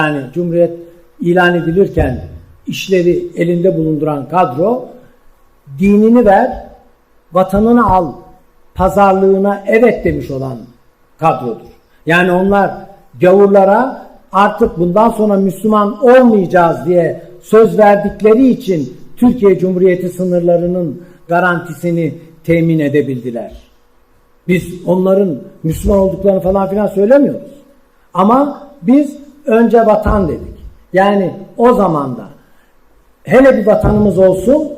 Yani Cumhuriyet ilan edilirken işleri elinde bulunduran kadro dinini ver, vatanını al, pazarlığına evet demiş olan kadrodur. Yani onlar gavurlara artık bundan sonra Müslüman olmayacağız diye söz verdikleri için Türkiye Cumhuriyeti sınırlarının garantisini temin edebildiler. Biz onların Müslüman olduklarını falan filan söylemiyoruz. Ama biz önce vatan dedik. Yani o zaman da hele bir vatanımız olsun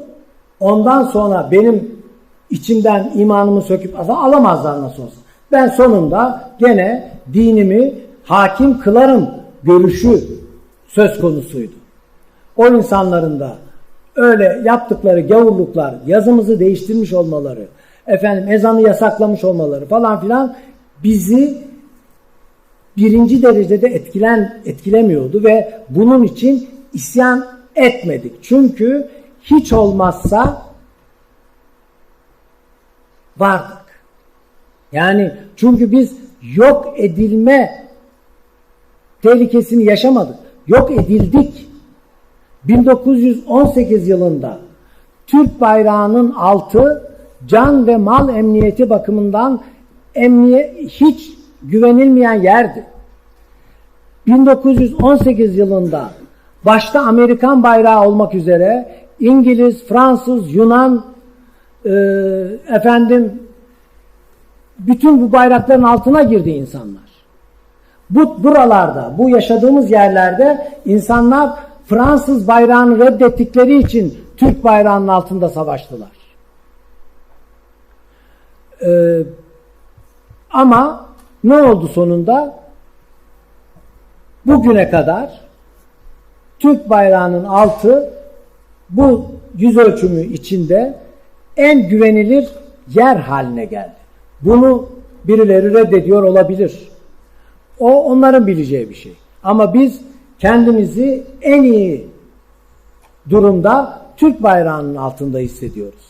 ondan sonra benim içimden imanımı söküp alamazlar nasıl olsa. Ben sonunda gene dinimi hakim kılarım görüşü söz konusuydu. O insanların da öyle yaptıkları gavurluklar, yazımızı değiştirmiş olmaları, efendim ezanı yasaklamış olmaları falan filan bizi birinci derecede etkilen etkilemiyordu ve bunun için isyan etmedik. Çünkü hiç olmazsa vardık. Yani çünkü biz yok edilme tehlikesini yaşamadık. Yok edildik. 1918 yılında Türk bayrağının altı can ve mal emniyeti bakımından emniye hiç güvenilmeyen yerdi. 1918 yılında başta Amerikan bayrağı olmak üzere İngiliz, Fransız, Yunan e, efendim bütün bu bayrakların altına girdi insanlar. Bu buralarda, bu yaşadığımız yerlerde insanlar Fransız bayrağını reddettikleri için Türk bayrağının altında savaştılar. Ee, ama ne oldu sonunda? Bugüne kadar Türk bayrağının altı bu yüz ölçümü içinde en güvenilir yer haline geldi. Bunu birileri reddediyor olabilir. O onların bileceği bir şey. Ama biz kendimizi en iyi durumda Türk bayrağının altında hissediyoruz.